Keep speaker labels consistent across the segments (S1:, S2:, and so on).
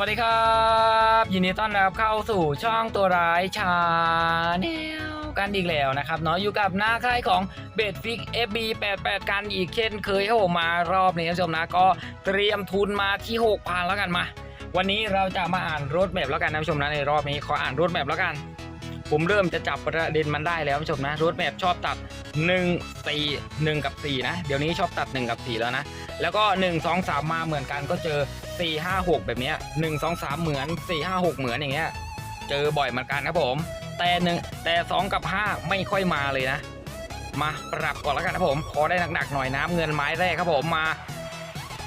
S1: วัสดีครับ ยินดีต้อนรับเข้าสู่ช่องตัวร้ายชาแนลกันอีกแล้วนะครับเนาะอยู่กับหน้าค่ายของเบดฟิก FB88 กันอีกเช่นเคยครับผมมารอบนี้นะผู้ชมนะก็เตรียมทุนมาที่6,000แล้วกันมา วันนี้เราจะมาอ่านรถแมพแล้วกันท่านผู้ชมนะในรอบนี้ขออ่านรถแมพแล้วกัน ผมเริ่มจะจับประเด็นมันได้แล้วท่านผู้ชมนะรถแมพชอบตัด1 4 1กับ4นะ เดี๋ยวนี้ชอบตัด1กับ4แล้วนะ แล้วก็1 2 3มาเหมือนกันก็เจอ4 5 6แบบเนี้ย1 2 3เหมือน4 5 6เหมือนอย่างเงี้ย เจอบ่อยเหมือนกันครับผม แต่หนึ่งแต่2กับ5ไม่ค่อยมาเลยนะ มาปรับก่อนแล้วกันครับผมพอได้หนักๆหน่อยน้ำเงินไม้แรกครับผมมา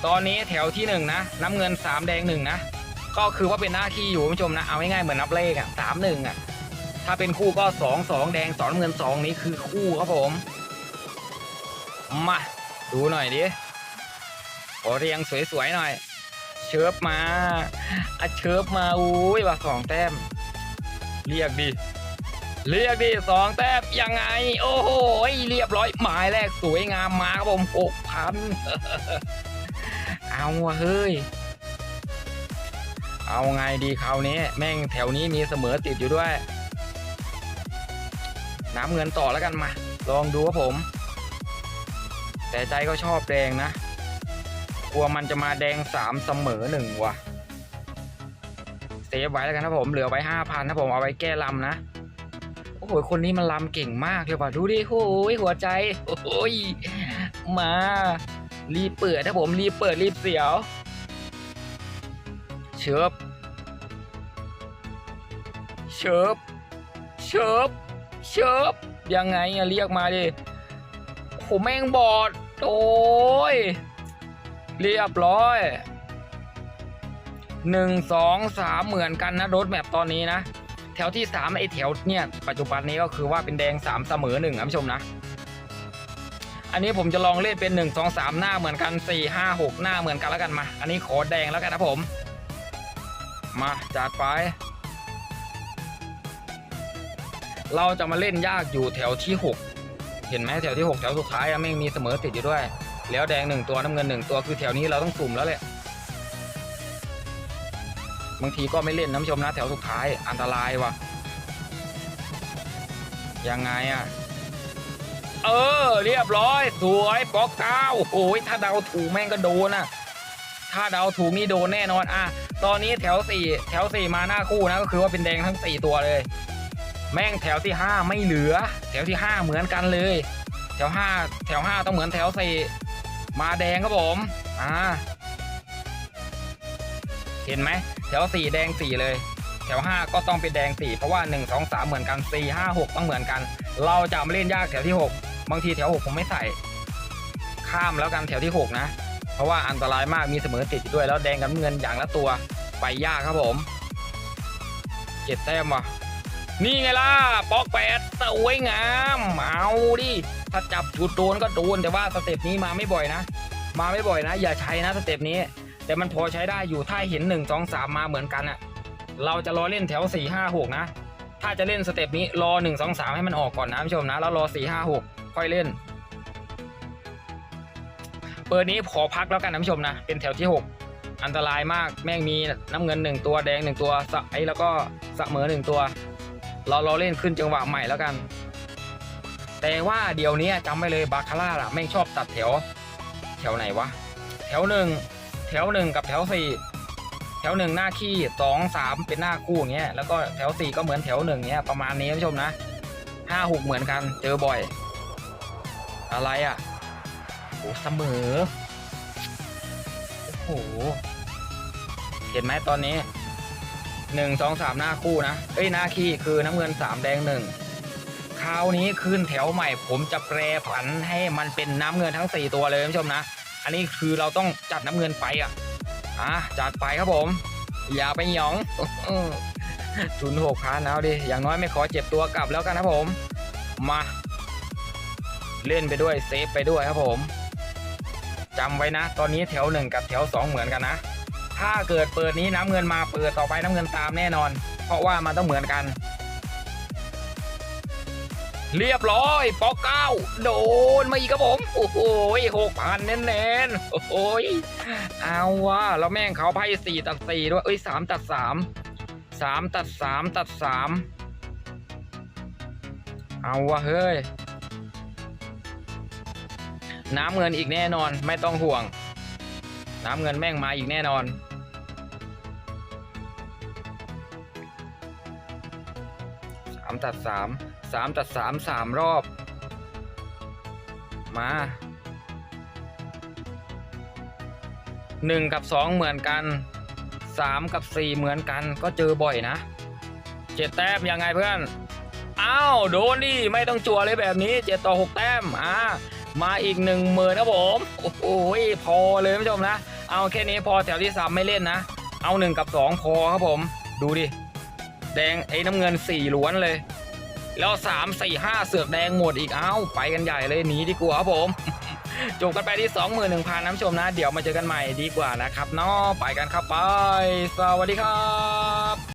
S1: ตอนนี้แถวที่1นะ น้ำเงิน3แดง1นะ ก็คือว่าเป็นหน้าขี้อยู่คุณผู้ชมนะ เอาง่ายๆเหมือนนับเลขอะสามหนึ่งอะ ถ้าเป็นคู่ก็สองสองแดงสองเงินสองนี้คือคู่ครับผม มาดูหน่อยดิขอเรียงสวยๆหน่อย เชิบมาอะเชิบมาอุ้ยว่าสองแต้ม เรียกดิเรียกดิสองแต้มยังไง โอ้โหเรียบร้อยหมายแรกสวยงามมาครับผมหกพันเอาวะเฮ้ย เอาไงดีคราวนี้ แม่งแถวนี้มีเสมอติดอยู่ด้วย น้ำเงินต่อแล้วกันมา ลองดูครับผม แต่ใจก็ชอบแดงนะ กลัวมันจะมาแดงสามเสมอหนึ่งว่ะเซฟไว้แล้วกันนะผม เหลือไว้ห้าพันนะผมเอาไว้แก้ลำนะโอ้โห คนนี้มันลำเก่งมากเลยว่ะ ดูดิ โอ้ยหัวใจ โอ้ย มา รีเปิดนะผม รีเปิดรีเสียว เชิบ เชิบ เชิบ เชิบยังไงอะเรียกมาดิโหแม่งบอด โอ้ย เรียบร้อยหนึ่งสองสามเหมือนกันนะรถแมพตอนนี้นะ แถวที่สามไอแถวเนี่ยปัจจุบันนี้ก็คือว่าเป็นแดงสามเสมอหนึ่งนะผู้ชมนะ อันนี้ผมจะลองเล่นเป็นหนึ่งสองสามหน้าเหมือนกันสี่ห้าหกหน้าเหมือนกันแล้วกันมา อันนี้ขอแดงแล้วกันนะผม มาจัดไป เราจะมาเล่นยากอยู่แถวที่ 6 เห็นไหมแถวที่ 6 แถวสุดท้ายอะแม่งมีเสมอติดอยู่ด้วย แล้วแดงหนึ่งตัวน้ำเงินหนึ่งตัวคือแถวนี้เราต้องสุ่มแล้วแหละบางทีก็ไม่เล่นน้ำชมนะแถวสุดท้ายอันตรายว่ะยังไงอะเออ เรียบร้อย สวยปอกเก้าโอ้ยถ้าเดาถูกแม่งก็โดนอะถ้าเดาถูกนี่โดนแน่นอนอะตอนนี้แถวสี่แถวสี่มาหน้าคู่นะก็คือว่าเป็นแดงทั้งสี่ตัวเลย แม่งแถวที่ห้าไม่เหลือ แถวที่ห้าเหมือนกันเลย แถวห้าแถวห้าต้องเหมือนแถวสี่มาแดงครับผมอ่าเห็นไหมแถวสี่แดงสี่เลย แถวห้าก็ต้องเป็นแดงสี่เพราะว่าหนึ่งสองสามเหมือนกันสี่ห้าหกต้องเหมือนกัน เราจะไมาเล่นยากแถวที่หกบางทีแถวหกผมไม่ใส่ ข้ามแล้วกันแถวที่หกนะ เพราะว่าอันตรายมากมีเสมอติดด้วยแล้วแดงกับเงินอย่างละตัวไปยากครับผมเจ็ดแต้มว่ะ นี่ไงล่ะปอกแปดสวยงาม เอาดิ ถ้าจับจุดโดนก็โดน แต่ว่าสเต็ปนี้มาไม่บ่อยนะ มาไม่บ่อยนะ อย่าใช้นะสเต็ปนี้ แต่มันพอใช้ได้อยู่ถ้าเห็น1 2 3มมาเหมือนกันอะเราจะรอเล่นแถว4 5 6นะ ถ้าจะเล่นสเต็ปนี้รอ1 2 3ให้มันออกก่อนนะผู้ชมนะ แล้วรอ4 5 6ค่อยเล่น เปิดนี้ขอพักแล้วกันนะผู้ชมนะ เป็นแถวที่6อันตรายมากแม่งมีน้ำเงิน1ตัวแดง1ตัวไอแล้วก็เสมอ1ตัว เราเราเล่นขึ้นจังหวะใหม่แล้วกัน แต่ว่าเดี๋ยวนี้จำไว้เลยบาคาร่าล่ะไม่งชอบตัดแถว แถวไหนวะ แถวหนึ่งแถวหนึ่งกับแถวสี่แถวหนึ่งหน้าขี้สองสามเป็นหน้าคู่อย่างเงี้ยแล้วก็แถวสี่ก็เหมือนแถวหนึ่งเงี้ยประมาณนี้ท่านผู้ชมนะห้าหกเหมือนกันเจอบ่อย อะไรอะโอ้เสมอโอ้โหเห็นไหมตอนนี้ หนึ่งสองสามหน้าคู่นะ เอ้ยหน้าขี้คือน้ำเงินสามแดงหนึ่งคราวนี้ขึ้นแถวใหม่ ผมจะแปรผันให้มันเป็นน้ำเงินทั้งสี่ตัวเลยท่านผู้ชมนะ อันนี้คือเราต้องจัดน้ำเงินไปอะอะจัดไปครับผม อย่าไปหยองทุนหกพันเอาดิ อย่างน้อยไม่ขอเจ็บตัวกลับแล้วกันนะผม มา เล่นไปด้วยเซฟไปด้วยครับผมจำไว้นะ ตอนนี้แถวหนึ่งกับแถวสองเหมือนกันนะ ถ้าเกิดเปิดนี้น้ำเงินมาเปิดต่อไปน้ำเงินตามแน่นอน เพราะว่ามันต้องเหมือนกัน เรียบร้อยปอกเก้าโดนมาอีกครับผม โอ้โหหกพันแน่นๆ โอ้โหเอาว่ะแล้วแม่งเขาไพ่สี่ตัดสี่ด้วย เอ้ยสามตัดสามสามตัดสามตัดสามเอาว่ะเฮ้ย น้ำเงินอีกแน่นอนไม่ต้องห่วง น้ำเงินแม่งมาอีกแน่นอนามตัดสามสามตัดสามสามรอบ มาหนึ่งกับสองเหมือนกันสามกับสี่เหมือนกันก็เจอบ่อยนะเจ็ดแต้มยังไงเพื่อนอ้าวโดนดิไม่ต้องจั่วเลยแบบนี้เจ็ดต่อหกแต้มอ่ามาอีกหนึ่งหมื่นครับผมโอ้โหพอเลยผู้ชมนะ เอาแค่นี้พอแถวที่สามไม่เล่นนะ เอาหนึ่งกับสองพอครับผม ดูดิ แดงไอ้น้ำเงินสี่ล้วนเลย แล้วสามสี่ห้าเสือกแดงหมดอีกเอ้าไปกันใหญ่เลยหนีดีกว่าครับผมจบกันไปที่สองหมื่น้ำชมนะ เดี๋ยวมาเจอกันใหม่ดีกว่านะครับเนาะไปกันครับไป สวัสดีครับ